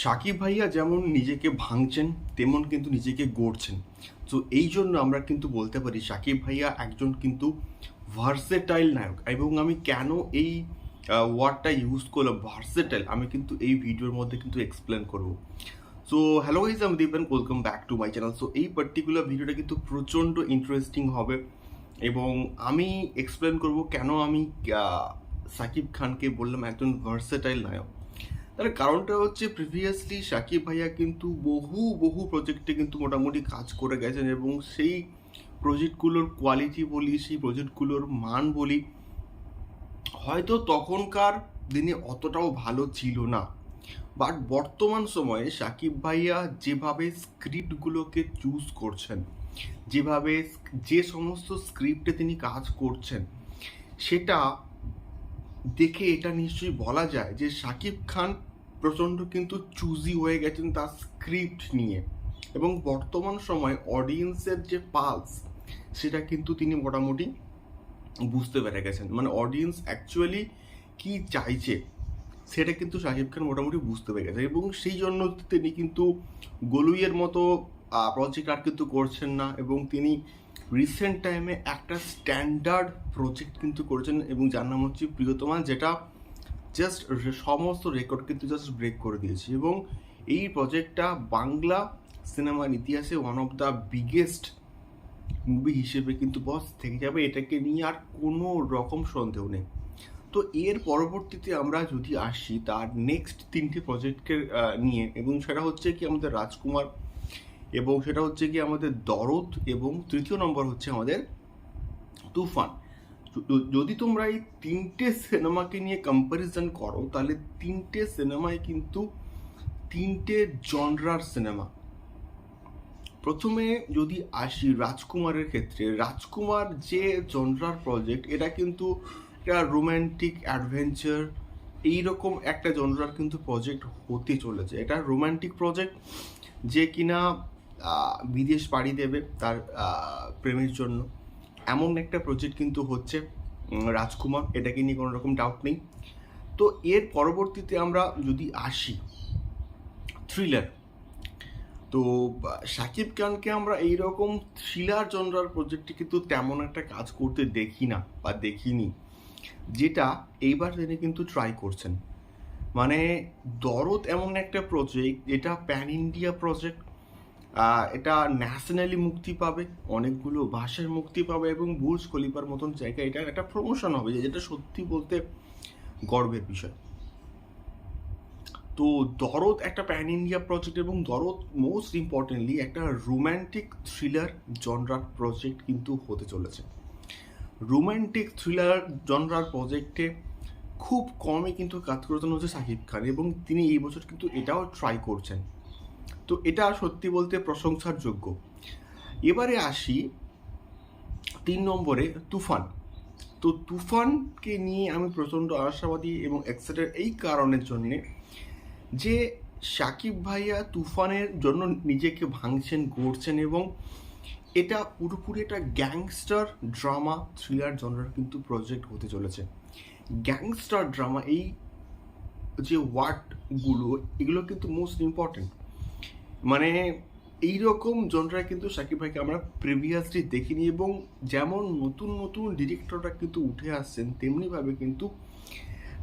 সাকিব ভাইয়া যেমন নিজেকে ভাঙছেন, তেমন কিন্তু নিজেকে গড়ছেন। তো এই জন্য আমরা কিন্তু বলতে পারি সাকিব ভাইয়া একজন কিন্তু ভার্সেটাইল নায়ক এবং আমি কেন এই ওয়ার্ডটা ইউজ করলাম ভার্সেটাইল আমি কিন্তু এই ভিডিওর মধ্যে কিন্তু এক্সপ্লেন করব। সো হ্যালো গাইজ আমি Dipen welcome back to my channel so এই পার্টিকুলার ভিডিওটা কিন্তু প্রচণ্ড ইন্টারেস্টিং হবে এবং আমি এক্সপ্লেন করব কেন আমি সাকিব খানকে বললাম একজন ভার্সেটাইল নায়ক। তার কারণটা হচ্ছে প্রিভিয়াসলি সাকিব ভাইয়া কিন্তু বহু বহু প্রজেক্টে কিন্তু মোটামুটি কাজ করে গেছেন এবং সেই প্রজেক্টগুলোর কোয়ালিটি বলি, সেই প্রজেক্টগুলোর মান বলি, হয়তো তখনকার দিনে অতটাও ভালো ছিল না। বাট বর্তমান সময়ে সাকিব ভাইয়া যেভাবে স্ক্রিপ্টগুলোকে চুজ করছেন, যেভাবে যে সমস্ত স্ক্রিপ্টে তিনি কাজ করছেন, সেটা দেখে এটা নিশ্চয়ই বলা যায় যে শাকিব খান প্রচণ্ড কিন্তু চুজি হয়ে গেছেন তার স্ক্রিপ্ট নিয়ে। এবং বর্তমান সময় অডিয়েন্সের যে পালস সেটা কিন্তু তিনি মোটামুটি বুঝতে পেরে গেছেন। মানে অডিয়েন্স অ্যাকচুয়ালি কি চাইছে, সেটা কিন্তু শাকিব খান মোটামুটি বুঝতে পেরে গেছে এবং সেই জন্য তিনি কিন্তু গলুইয়ের মতো প্রজেক্ট আর কিন্তু করছেন না। এবং তিনি রিসেন্ট টাইমে একটা স্ট্যান্ডার্ড প্রজেক্ট কিন্তু করেছেন। এবং যার নাম হচ্ছে প্রিয়তমা, যেটা জাস্ট সমস্ত রেকর্ড কিন্তু জাস্ট ব্রেক করে দিয়েছে এবং এই প্রজেক্টটা বাংলা সিনেমার ইতিহাসে one of the biggest movie হিসেবে কিন্তু বস থেকে যাবে, এটাকে নিয়ে আর কোনো রকম সন্দেহ নেই। তো এর পরবর্তীতে আমরা যদি আসি, তার নেক্সট তিনটি প্রজেক্টকে নিয়ে, এবং সেটা হচ্ছে কি আমাদের রাজকুমার, এবং সেটা হচ্ছে কি আমাদের দরদ, এবং তৃতীয় নম্বর হচ্ছে আমাদের তুফান। যদি তোমরা এই তিনটে সিনেমাকে নিয়ে কম্প্যারিজন করো, তাহলে তিনটে সিনেমায় কিন্তু তিনটে জনরার সিনেমা। প্রথমে যদি আসি রাজকুমারের ক্ষেত্রে, রাজকুমার যে জনরার প্রজেক্ট এটা কিন্তু একটা রোম্যান্টিক অ্যাডভেঞ্চার এইরকম একটা জনরার কিন্তু প্রজেক্ট হতে চলেছে। এটা রোম্যান্টিক প্রজেক্ট যে কিনা বিদেশ পাড়ি দেবে তার প্রেমের জন্য। এমন একটা প্রজেক্ট কিন্তু হচ্ছে রাজকুমার, এটাকে নিয়ে কোনো রকম ডাউট নেই। তো এর পরবর্তীতে আমরা যদি আসি থ্রিলার তো সাকিব খানকে আমরা এইরকম থ্রিলার জনরার প্রজেক্টে কিন্তু তেমন একটা কাজ করতে দেখি না বা দেখিনি, যেটা এইবার তিনি কিন্তু ট্রাই করছেন। মানে দরদ এমন একটা প্রজেক্ট যেটা প্যান ইন্ডিয়া প্রজেক্ট এটা ন্যাশনালি মুক্তি পাবে, অনেকগুলো ভাষায় মুক্তি পাবে এবং বুর্জ খলিফার মতন জায়গায় এটা একটা প্রমোশন হবে, যেটা সত্যি বলতে গর্বের বিষয়। তো দরদ একটা প্যান ইন্ডিয়া প্রজেক্ট এবং দরদ মোস্ট ইম্পর্টেন্টলি একটা রোম্যান্টিক থ্রিলার জনরার প্রজেক্ট কিন্তু হতে চলেছে। রোম্যান্টিক থ্রিলার জনরার প্রজেক্টে খুব কমই কিন্তু কাজ করতেন হচ্ছে সাকিব খান এবং তিনি এই বছর কিন্তু এটাও ট্রাই করছেন। তো এটা সত্যি বলতে প্রশংসার যোগ্য। এবারে আসি তিন নম্বরে তুফান। তো তুফানকে নিয়ে আমি প্রচণ্ড আশাবাদী এবং এক্সাইটেড এই কারণের জন্যে যে সাকিব ভাইয়া তুফানের জন্য নিজেকে ভাঙছেন, গড়ছেন এবং এটা পুরোপুরি একটা গ্যাংস্টার ড্রামা, থ্রিলার জনরার কিন্তু প্রজেক্ট হতে চলেছে। গ্যাংস্টার ড্রামা এই যে ওয়ার্ডগুলো, এগুলো কিন্তু মোস্ট ইম্পর্টেন্ট মানে এইরকম জনরা কিন্তু সাকিব ভাইকে আমরা প্রিভিয়াসলি দেখিনি এবং যেমন নতুন নতুন ডিরেক্টররা কিন্তু উঠে আসছেন তেমনিভাবে কিন্তু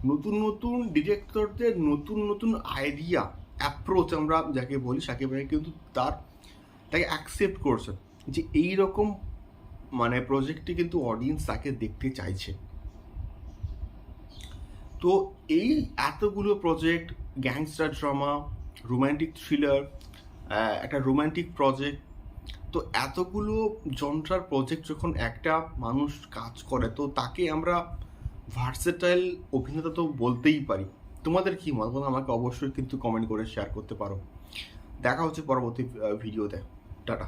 নতুন নতুন ডিরেক্টরদের নতুন নতুন আইডিয়া অ্যাপ্রোচ আমরা যাকে বলি সাকিব ভাই কিন্তু তার তাকে অ্যাকসেপ্ট করছেন যে এই রকম মানে প্রজেক্টটি কিন্তু অডিয়েন্স তাকে দেখতে চাইছে। তো এই এতগুলো project gangster drama romantic thriller একটা রোম্যান্টিক প্রজেক্ট তো এতগুলো জনরার প্রজেক্ট যখন একটা মানুষ কাজ করে, তো তাকে আমরা ভার্সেটাইল অভিনেতা তো বলতেই পারি। তোমাদের কি মত বলো আমাকে অবশ্যই কিন্তু কমেন্ট করে শেয়ার করতে পারো। দেখা হচ্ছে পরবর্তী ভিডিওতে টাটা।